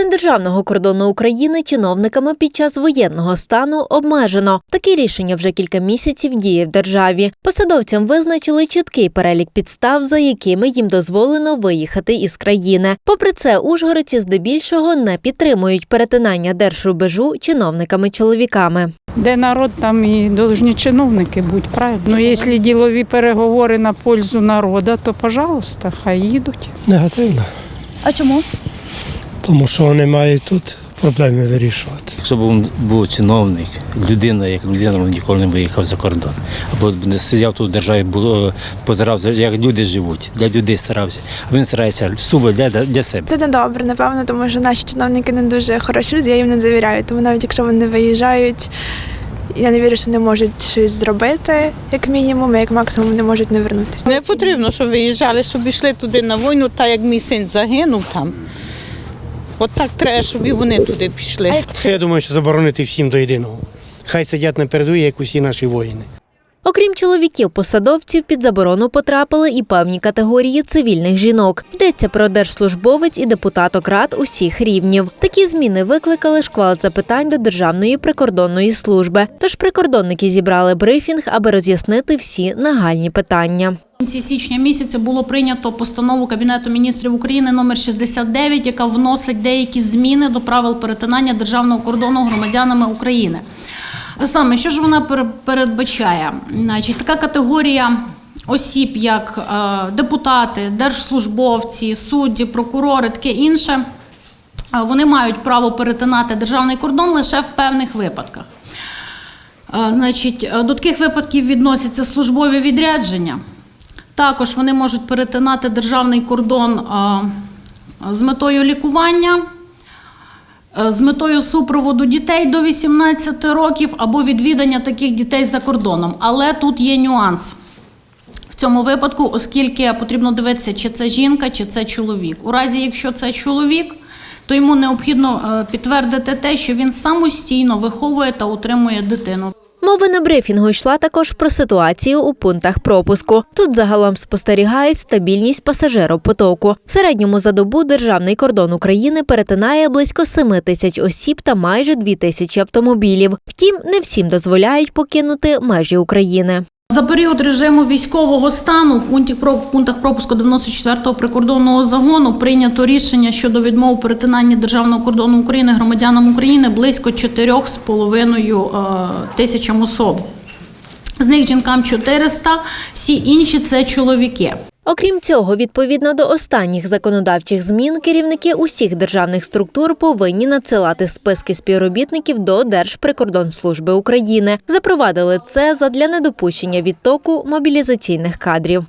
Перетин державного кордону України чиновниками під час воєнного стану обмежено. Таке рішення вже кілька місяців діє в державі. Посадовцям визначили чіткий перелік підстав, за якими їм дозволено виїхати із країни. Попри це, ужгородці здебільшого не підтримують перетинання держрубежу чиновниками-чоловіками. Де народ, там і должні чиновники бути, правильно? Ну, якщо ділові переговори на пользу народу, то, пожалуйста, хай їдуть. Негативно, А чому? Тому що вони мають тут проблеми вирішувати. Якщо б він був чиновник, людина, як людина, він ніколи не виїхав за кордон. Або не сидів тут в державі, було, позирався, як люди живуть, для людей старався. А він старається суво для, для себе. Це не добре, напевно, тому що наші чиновники не дуже хороші люди, я їм не довіряю. Тому навіть якщо вони виїжджають, я не вірю, що не можуть щось зробити, як мінімум, а як максимум не можуть не вернутися. Не потрібно, щоб виїжджали, щоб йшли туди на війну, так як мій син загинув там. От так треба, щоб і вони туди пішли. Я думаю, що заборонити всім до єдиного. Хай сидять на передовій, як усі наші воїни. Окрім чоловіків-посадовців, під заборону потрапили і певні категорії цивільних жінок. Йдеться про держслужбовець і депутаток рад усіх рівнів. Такі зміни викликали шквал запитань до Державної прикордонної служби. Тож прикордонники зібрали брифінг, аби роз'яснити всі нагальні питання. Кінці січня місяця було прийнято постанову Кабінету міністрів України номер 69, яка вносить деякі зміни до правил перетинання державного кордону громадянами України. Саме що ж вона пере- передбачає? Значить, така категорія осіб, як е, депутати, держслужбовці, судді, прокурори, таке інше. е, Вони мають право перетинати державний кордон лише в певних випадках. Е, Значить, до таких випадків відносяться службові відрядження. Також вони можуть перетинати державний кордон з метою лікування, з метою супроводу дітей до 18 років або відвідання таких дітей за кордоном. Але тут є нюанс. В цьому випадку, оскільки потрібно дивитися, чи це жінка, чи це чоловік. У разі, якщо це чоловік, то йому необхідно е, підтвердити те, що він самостійно виховує та утримує дитину. Мова на брифінгу йшла також про ситуацію у пунктах пропуску. Тут загалом спостерігають стабільність пасажиропотоку. В середньому за добу державний кордон України перетинає близько 7 тисяч осіб та майже 2 тисячі автомобілів. Втім, не всім дозволяють покинути межі України. За період режиму військового стану в пунктах пропуску 94-го прикордонного загону прийнято рішення щодо відмови перетинання державного кордону України громадянам України близько 4,5 е, тисячам особ. З них жінкам 400, всі інші це чоловіки. Окрім цього, відповідно до останніх законодавчих змін, керівники усіх державних структур повинні надсилати списки співробітників до Держприкордонслужби України. Запровадили це задля недопущення відтоку мобілізаційних кадрів.